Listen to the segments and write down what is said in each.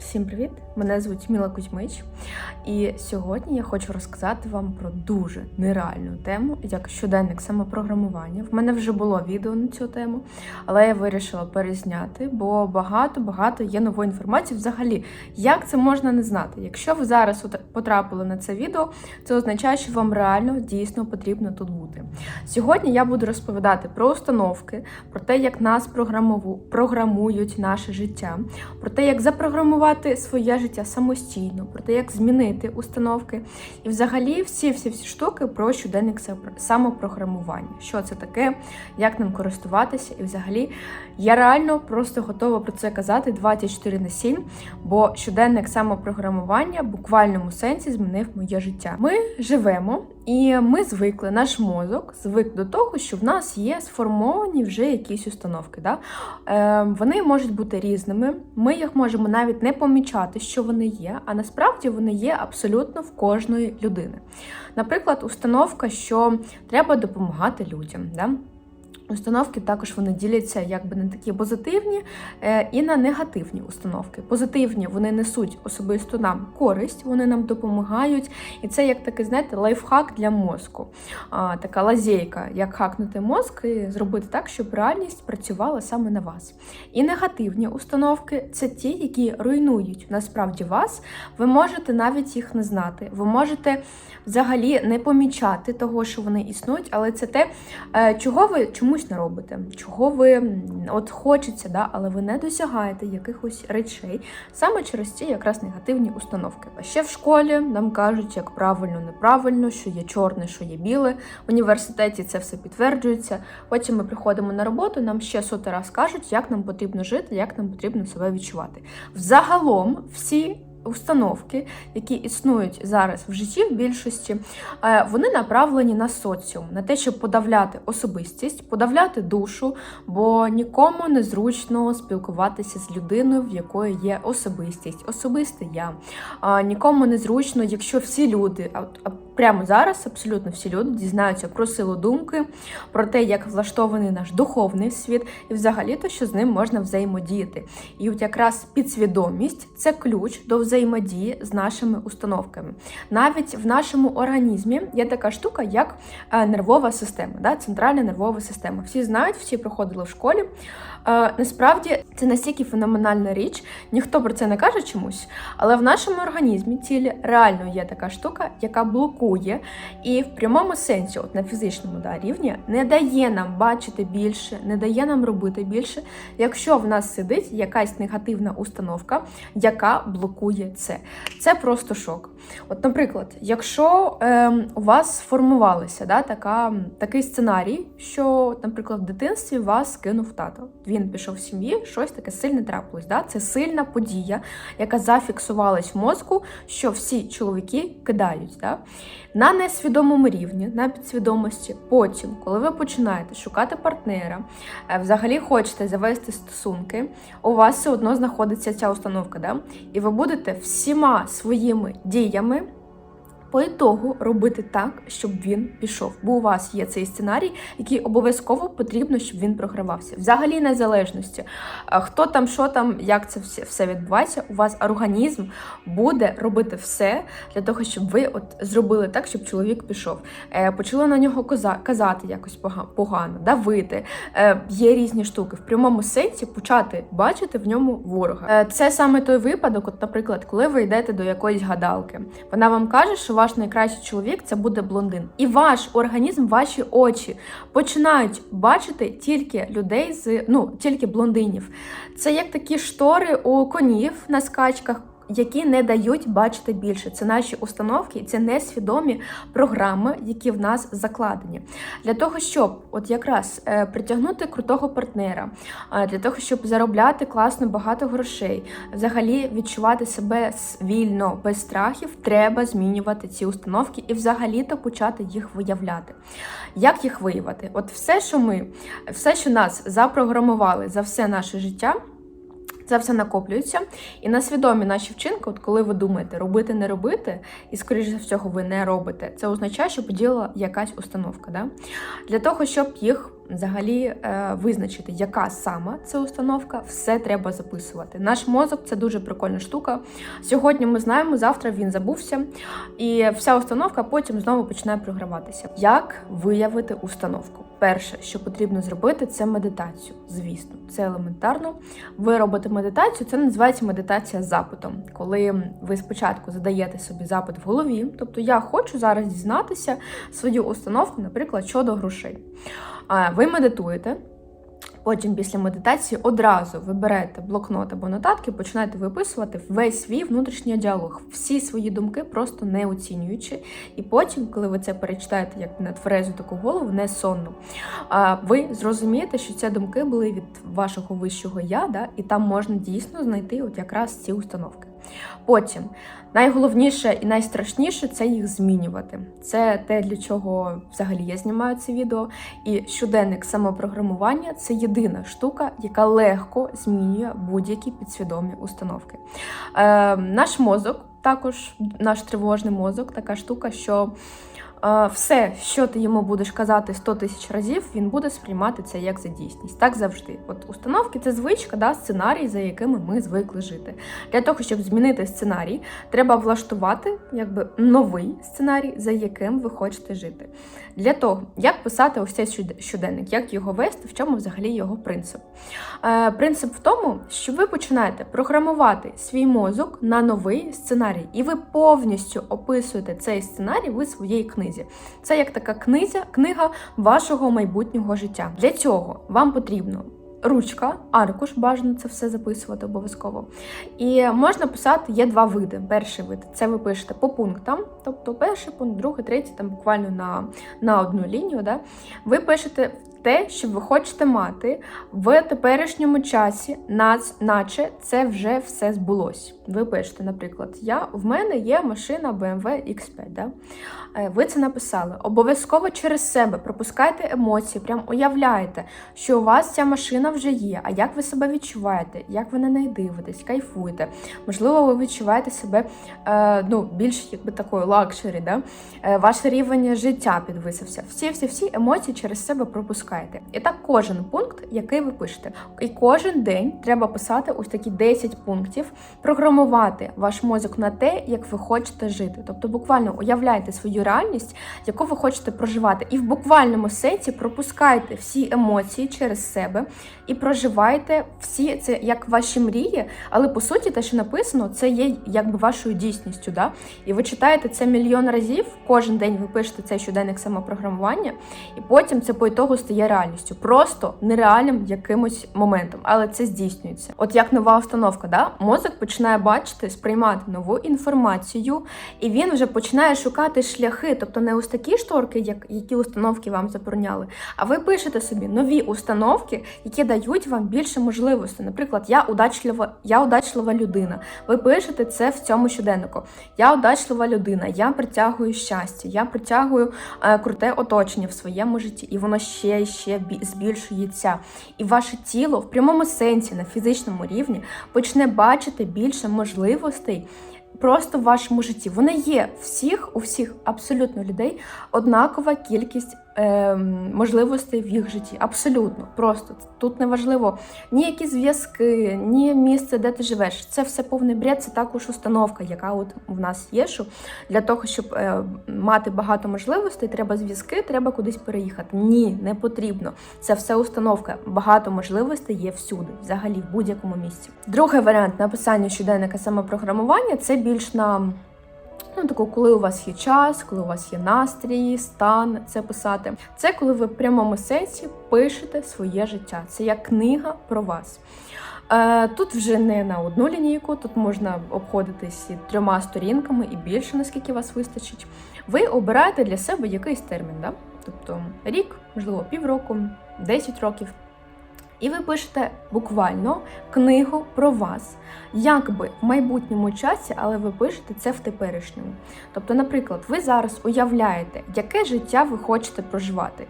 Всім привіт! Мене звуть Міла Кузьмич, і сьогодні я хочу розказати вам про дуже нереальну тему, як щоденник самопрограмування. В мене вже було відео на цю тему, але я вирішила перезняти, бо багато-багато є нової інформації. Взагалі, як це можна не знати? Якщо ви зараз потрапили на це відео, це означає, що вам реально дійсно потрібно тут бути. Сьогодні я буду розповідати про установки, про те, як нас програмують наше життя, про те, як запрограмувати своє життя самостійно, про те, як змінити установки, і взагалі всі всі всі штуки про щоденник самопрограмування. Що це таке, як ним користуватися, і взагалі я реально просто готова про це казати 24 на 7, бо щоденник самопрограмування в буквальному сенсі змінив моє життя. Ми живемо. І ми звикли, наш мозок звик до того, що в нас є сформовані вже якісь установки. Да? Е, вони можуть бути різними. Ми їх можемо навіть не помічати, що вони є, а насправді вони є абсолютно в кожної людини. Наприклад, установка, що треба допомагати людям. Да? Установки також вони діляться якби на такі позитивні е, і на негативні установки. Позитивні вони несуть особисто нам користь, вони нам допомагають, і це як такий, знаєте, лайфхак для мозку. А, така лазейка, як хакнути мозк і зробити так, щоб реальність працювала саме на вас. І негативні установки це ті, які руйнують насправді вас. Ви можете навіть їх не знати. Ви можете взагалі не помічати того, що вони існують, але це те, е, чого ви чомусь не робите, чого ви от хочеться, да, але ви не досягаєте якихось речей саме через ці якраз негативні установки. А ще в школі нам кажуть, як правильно, неправильно, що є чорне, що є біле. В університеті це все підтверджується. Потім ми приходимо на роботу, нам ще сотий раз кажуть, як нам потрібно жити, як нам потрібно себе відчувати. Взагалом всі. Установки, які існують зараз в житті в більшості, е, вони направлені на соціум, на те, щоб подавляти особистість, подавляти душу, бо нікому не зручно спілкуватися з людиною, в якої є особистість, особисте я. Нікому не зручно, якщо всі люди, прямо зараз абсолютно всі люди дізнаються про силу думки, про те, як влаштований наш духовний світ, і взагалі то, що з ним можна взаємодіяти. І от якраз підсвідомість це ключ до взаємодії з нашими установками. Навіть в нашому організмі є така штука, як е, нервова система, да? центральна нервова система. Всі знають, всі проходили в школі. Е, Насправді це настільки феноменальна річ, ніхто про це не каже чомусь, але в нашому організмі тілі реально є така штука, яка блокує і в прямому сенсі, от на фізичному да, рівні, не дає нам бачити більше, не дає нам робити більше, якщо в нас сидить якась негативна установка, яка блокує це. Це просто шок. От, наприклад, якщо ем, у вас сформувалася да, така, такий сценарій, що, наприклад, в дитинстві вас кинув тато, він пішов з сім'ї, щось таке сильне трапилось. Да? Це сильна подія, яка зафіксувалась в мозку, що всі чоловіки кидають. Да? На несвідомому рівні, на підсвідомості, потім, коли ви починаєте шукати партнера, е, взагалі хочете завести стосунки, у вас все одно знаходиться ця установка, да? і ви будете всіма своїми діями. По ітогу робити так, щоб він пішов. Бо у вас є цей сценарій, який обов'язково потрібно, щоб він програвався. Взагалі незалежності. Хто там, що там, як це все, все відбувається, у вас організм буде робити все для того, щоб ви от зробили так, щоб чоловік пішов. Е, почали на нього казати якось пога- погано, давити. Е, є різні штуки. В прямому сенсі почати бачити в ньому ворога. Е, це саме той випадок, от, наприклад, коли ви йдете до якоїсь гадалки. Вона вам каже, що ваш найкращий чоловік це буде блондин. І ваш організм, ваші очі починають бачити тільки людей з ну тільки блондинів. Це як такі штори у конів на скачках. Які не дають бачити більше. Це наші установки, це несвідомі програми, які в нас закладені. Для того, щоб от якраз е, притягнути крутого партнера, для того, щоб заробляти класно багато грошей, взагалі відчувати себе вільно, без страхів, треба змінювати ці установки і взагалі-то почати їх виявляти. Як їх виявити? От все, що ми, все, що нас запрограмували за все наше життя. Це все накоплюється, і на свідомі наші вчинки, от коли ви думаєте робити, не робити, і скоріше всього ви не робите, це означає, що поділа якась установка. Да? Для того, щоб їх взагалі е, визначити, яка саме це установка, все треба записувати. Наш мозок це дуже прикольна штука. Сьогодні ми знаємо, завтра він забувся, і вся установка потім знову починає програватися. Як виявити установку? Перше, що потрібно зробити, це медитацію. Звісно, це елементарно. Ви робите медитацію, це називається медитація запитом. Коли ви спочатку задаєте собі запит в голові, тобто я хочу зараз дізнатися свою установку, наприклад, щодо грошей. Ви медитуєте. Потім, після медитації, одразу ви блокнот або нотатки, починаєте виписувати весь свій внутрішній діалог, всі свої думки, просто не оцінюючи. І потім, коли ви це перечитаєте як на тверезу таку голову, не сонну, ви зрозумієте, що ці думки були від вашого вищого я, да, і там можна дійсно знайти от якраз ці установки. Потім найголовніше і найстрашніше це їх змінювати. Це те, для чого взагалі я знімаю це відео. І щоденник самопрограмування це єдина штука, яка легко змінює будь-які підсвідомі установки. Е, Наш мозок, також наш тривожний мозок, така штука, що. Все, що ти йому будеш казати 100 тисяч разів, він буде сприймати це як за дійсність. Так завжди. От установки це звичка, да, сценарій, за якими ми звикли жити. Для того, щоб змінити сценарій, треба влаштувати якби новий сценарій, за яким ви хочете жити. Для того, як писати ось цей щоденник, як його вести, в чому взагалі його принцип. Е, принцип в тому, що ви починаєте програмувати свій мозок на новий сценарій, і ви повністю описуєте цей сценарій в своїй книзі. Це як така книзя, книга вашого майбутнього життя. Для цього вам потрібно. Ручка, аркуш, бажано це все записувати обов'язково. І можна писати, є два види. Перший вид це ви пишете по пунктам, тобто перший пункт, другий, третій, там буквально на, на одну лінію. Да? Ви пишете те, що ви хочете мати в теперішньому часі, наче це вже все збулось. Ви пишете, наприклад, я, в мене є машина BMW X5. Да? Е, Ви це написали. Обов'язково через себе пропускайте емоції, прям уявляєте, що у вас ця машина вже є. А як ви себе відчуваєте? Як ви на неї дивитесь, кайфуєте? Можливо, ви відчуваєте себе е, ну, більш якби такою лакшері, да? Е, ваш рівень життя підвисився. Всі, всі, всі емоції через себе пропускаєте. І так кожен пункт, який ви пишете. І кожен день треба писати ось такі 10 пунктів, програмувати ваш мозок на те, як ви хочете жити. Тобто, буквально уявляйте свою реальність, яку ви хочете проживати. І в буквальному сенсі пропускайте всі емоції через себе і проживайте всі це як ваші мрії, але по суті, те, що написано, це є якби вашою дійсністю. Да? І ви читаєте це мільйон разів. Кожен день ви пишете цей щоденник самопрограмування, і потім це по ітогу стає реальністю. Просто нереальним якимось моментом, але це здійснюється. От як нова установка, да? мозок починає бачити, сприймати нову інформацію, і він вже починає шукати шляхи, тобто не ось такі шторки, як які установки вам забороняли, а ви пишете собі нові установки, які дають вам більше можливостей. Наприклад, я удачлива, я удачлива людина. Ви пишете це в цьому щоденнику. Я удачлива людина, я притягую щастя, я притягую е, круте оточення в своєму житті, і воно ще ще бі- збільшується. І ваше тіло в прямому сенсі на фізичному рівні почне бачити більше можливостей. Просто в вашому житті Вона є всіх, у всіх абсолютно людей однакова кількість ем, можливостей в їх житті. Абсолютно, просто тут не важливо ні які зв'язки, ні місце, де ти живеш. Це все повний бред, це також установка, яка от в нас є. Що для того, щоб е, мати багато можливостей, треба зв'язки, треба кудись переїхати. Ні, не потрібно. Це все установка. Багато можливостей є всюди, взагалі в будь-якому місці. Другий варіант написання щоденника самопрограмування це більш на Ну, таку, коли у вас є час, коли у вас є настрій, стан це писати. Це коли ви в прямому сенсі пишете своє життя. Це як книга про вас. Е, Тут вже не на одну лінійку, тут можна обходитись і трьома сторінками і більше, наскільки вас вистачить. Ви обираєте для себе якийсь термін, да? тобто рік, можливо, півроку, 10 років. І ви пишете буквально книгу про вас, якби в майбутньому часі, але ви пишете це в теперішньому. Тобто, наприклад, ви зараз уявляєте, яке життя ви хочете проживати,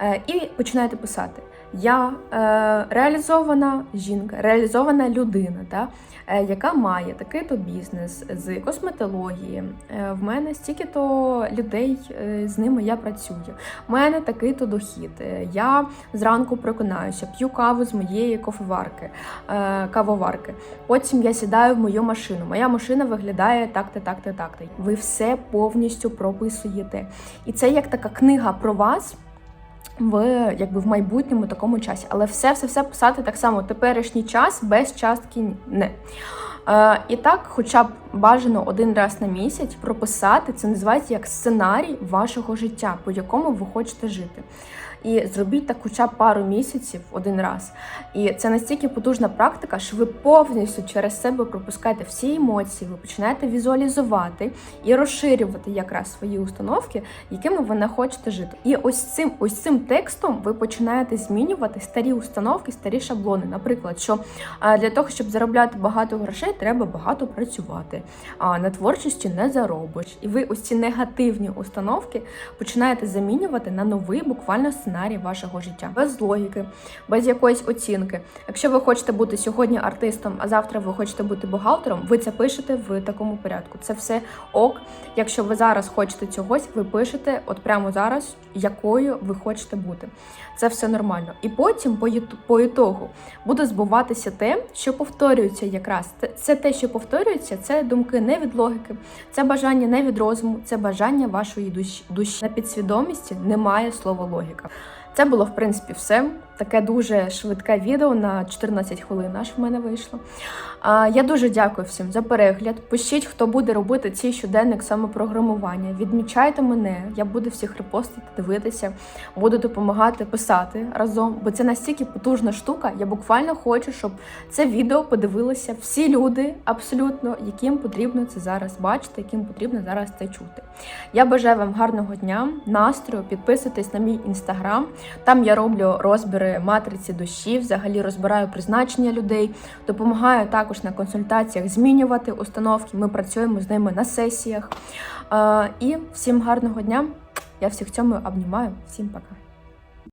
Е, і починаєте писати. Я е, реалізована жінка, реалізована людина, да, е, яка має такий-то бізнес з косметології. Е, в мене стільки-то людей е, з ними я працюю. У мене такий-то дохід. Е, я зранку прокинаюся, п'ю каву з моєї кофеварки, е, кавоварки. Потім я сідаю в мою машину. Моя машина виглядає так-то, так-то, так-то. Ви все повністю прописуєте. І це як така книга про вас в якби в майбутньому такому часі. Але все все все писати так само теперішній час без частки не. Е, і так, хоча б бажано один раз на місяць прописати, це називається як сценарій вашого життя, по якому ви хочете жити. І зробіть так хоча пару місяців один раз. І це настільки потужна практика, що ви повністю через себе пропускаєте всі емоції, ви починаєте візуалізувати і розширювати якраз свої установки, якими ви не хочете жити. І ось цим ось цим текстом ви починаєте змінювати старі установки, старі шаблони. Наприклад, що для того, щоб заробляти багато грошей, треба багато працювати. А на творчості не заробиш. І ви ось ці негативні установки починаєте замінювати на новий буквально сценарій вашого життя, без логіки, без якоїсь оцінки. Якщо ви хочете бути сьогодні артистом, а завтра ви хочете бути бухгалтером, ви це пишете в такому порядку. Це все ок. Якщо ви зараз хочете чогось, ви пишете от прямо зараз, якою ви хочете бути. Це все нормально. І потім, по по ітогу, буде збуватися те, що повторюється якраз. Це- те, що повторюється, це думки не від логіки, це бажання не від розуму, це бажання вашої душі. На підсвідомості немає слова логіка. Це було в принципі все. Таке дуже швидке відео на 14 хвилин аж в мене вийшло. Я дуже дякую всім за перегляд. Пишіть, хто буде робити цей щоденник самопрограмування. Відмічайте мене, я буду всіх репостити, дивитися, буду допомагати писати разом, бо це настільки потужна штука. Я буквально хочу, щоб це відео подивилися всі люди, абсолютно, яким потрібно це зараз бачити, яким потрібно зараз це чути. Я бажаю вам гарного дня, настрою. Підписуйтесь на мій інстаграм. Там я роблю розбіри матриці душі, взагалі розбираю призначення людей, допомагаю також на консультаціях змінювати установки. Ми працюємо з ними на сесіях. Е, І всім гарного дня. Я всіх цьому обнімаю. Всім пока.